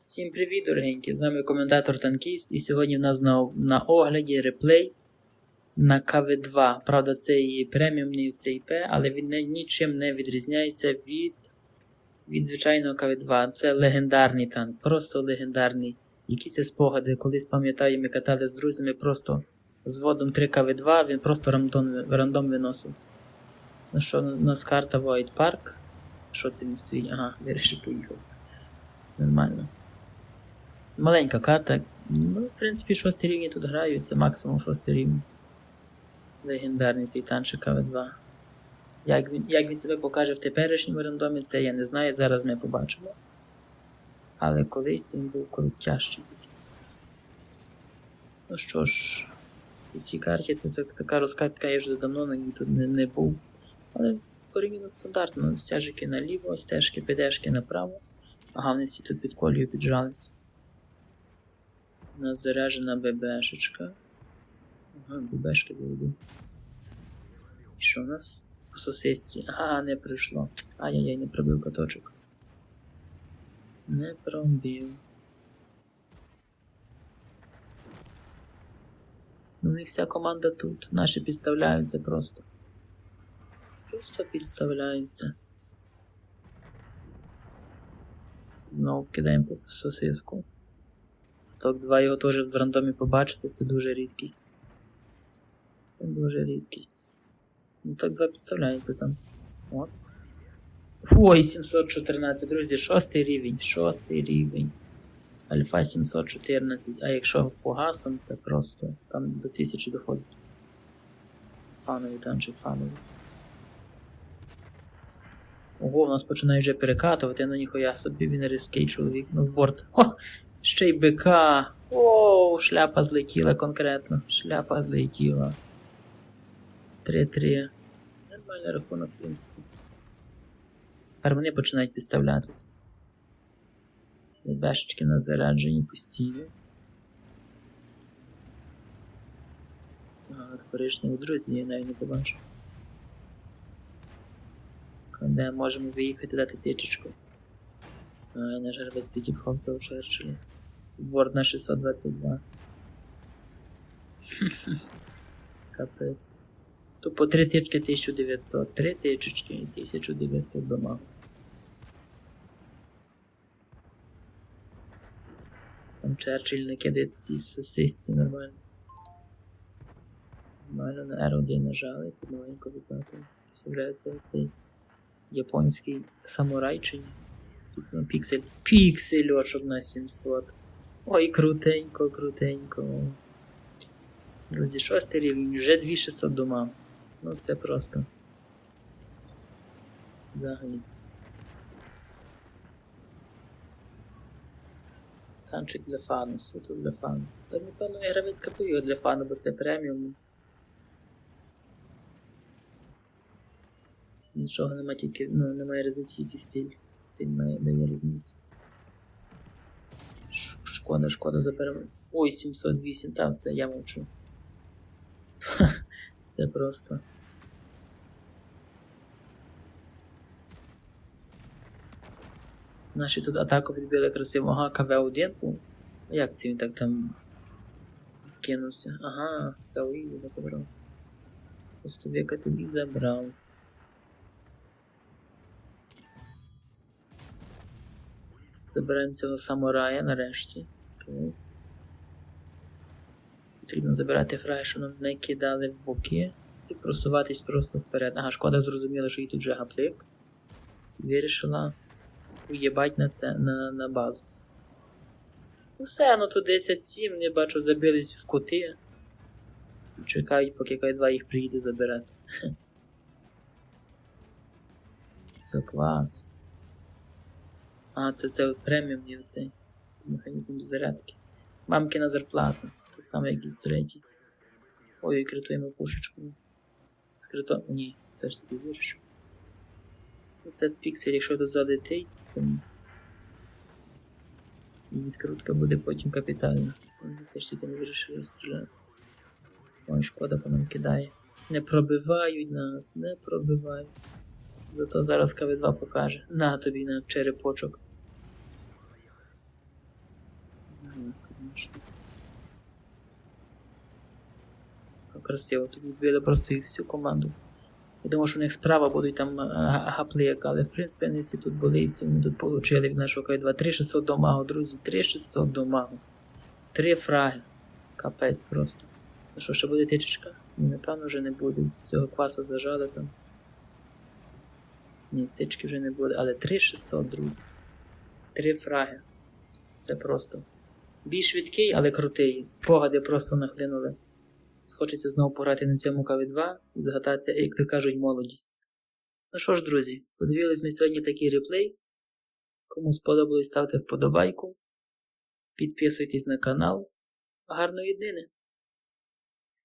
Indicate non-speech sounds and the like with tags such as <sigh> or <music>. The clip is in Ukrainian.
Всім привіт, дорогенькі! З вами коментатор Танкіст, і сьогодні в нас на, на огляді реплей на КВ2. Правда, це і преміумний ЦІП, але він не, нічим не відрізняється від, від звичайного КВ2. Це легендарний танк, просто легендарний. Які це спогади, колись пам'ятаю, ми катали з друзями просто з водом 3 КВ2, він просто рандом, рандом виносив. Ну що, у нас карта Void Park. Що це він стоїть? Ага, вирішив поїхати. Нормально. Маленька карта. Ну, в принципі, шостий рівні тут грають, це максимум шостий рівень. Легендарний цей танчик КВ2. Як він, як він себе покаже в теперішньому рандомі, це я не знаю, зараз ми побачимо. Але колись він був крутящий. Ну що ж, у цій карті це так, така розкатка, я вже давно на ній тут не, не був. Але порівняно стандартно, стежики наліво, стежки, підешки направо. Ага, вони всі тут під колію піджались. У нас заряджена ББшечка. Ага, ББшки заведу. І що у нас? По сосисці. Ага, не прийшло. Ай-яй-яй, не пробив каточок. Не пробив. Ну і вся команда тут. Наші підставляються просто. Просто підставляються. Знову кидаємо по сосиску. В ток 2 його теж в рандомі побачити, це дуже рідкість. Це дуже рідкість. Ну так 2 підставляється там. От. Ой, 714, друзі, шостий рівень, шостий рівень. Альфа 714. А якщо фугасом, це просто там до 1000 доходить. Фановий танчик, фановий. Ого, у нас починає вже перекатувати, ну ніхуя собі він різкий чоловік. Ну в борт. О! Ще й БК. Оу, шляпа злетіла конкретно. Шляпа злетіла. 3-3. Нормальний рахунок, в принципі. Тепер вони починають підставлятись. Бешечки на зарядженні постійно. Ага, з коричневих друзів я навіть не побачив. Де можемо виїхати дати тичечку. На жаль, без підіпхавця у Черчиллі. Борт на 622. <laughs> Капець. Тупо три тички 1900, три тичечки 1900 дома. Там Черчилль накидає ті сосисці нормально. Нормально на R1 нажали, помаленько викатує. Представляється цей японський самурай чи ні? Піксель. Піксельочок на 700. Ой, крутенько, крутенько. Друзі, шостий рівень, вже 2600 дома. Ну це просто. Взагалі. Танчик для фану, суто для фану. Так, напевно, я гравець купив для фану, бо це преміум. Нічого нема тільки, ну, немає різниці, тільки стиль. Стиль має різницю. Шкода, шкода заберемо. Ой, 708, там все, я мовчу. <laughs> Це просто. Наші тут атаку відбили красиво. Ага, КВ-1. О, Як це він так там відкинувся? Ага, це його забрав. Просто віка тобі забрав. Забираємо цього самурая нарешті. Потрібно забирати фрай, що нам не кидали в боки і просуватись просто вперед. Ага, шкода зрозуміла, що їй тут вже гаплик. Вирішила уєбать на це на, на базу. Ну все, ну тут 10-7, я бачу, забились в кути. Чекають, поки Кай-2 їх приїде забирати. <laughs> Все клас. А, це це преміум є оцей. З механізмом до зарядки. Мамкина зарплата. Так само, як і з третій. Ой, критуємо пушечку. Скрито. Ні, все ж таки вирішив. Це піксель, якщо тут залетить, це. Відкрутка буде потім капітальна. Все ж таки не вирішили стріляти. Ой, шкода по нам кидає. Не пробивають нас, не пробивають. Зато зараз КВ2 покаже. На тобі на черепочок. Красиво. Тут відбили просто їх всю команду. Я думав, що у них справа будуть там е, гаплик, але в принципі вони всі тут були і всі вони тут получили від нашого К2. 3600 до магу, друзі, 3600 до магу. Три фраги. Капець просто. Ну що, ще буде тичечка? Напевно, вже не буде. Цього кваса зажали там. Ні, тички вже не буде, але 3600, друзі. Три фраги. Це просто. Бій швидкий, але крутий. Спогади просто нахлинули. Схочеться знову пограти на цьому КВ2 і згадати, як то кажуть, молодість. Ну що ж, друзі, подивились ми сьогодні такий реплей. Кому сподобалось, ставте вподобайку. Підписуйтесь на канал. Гарної днини!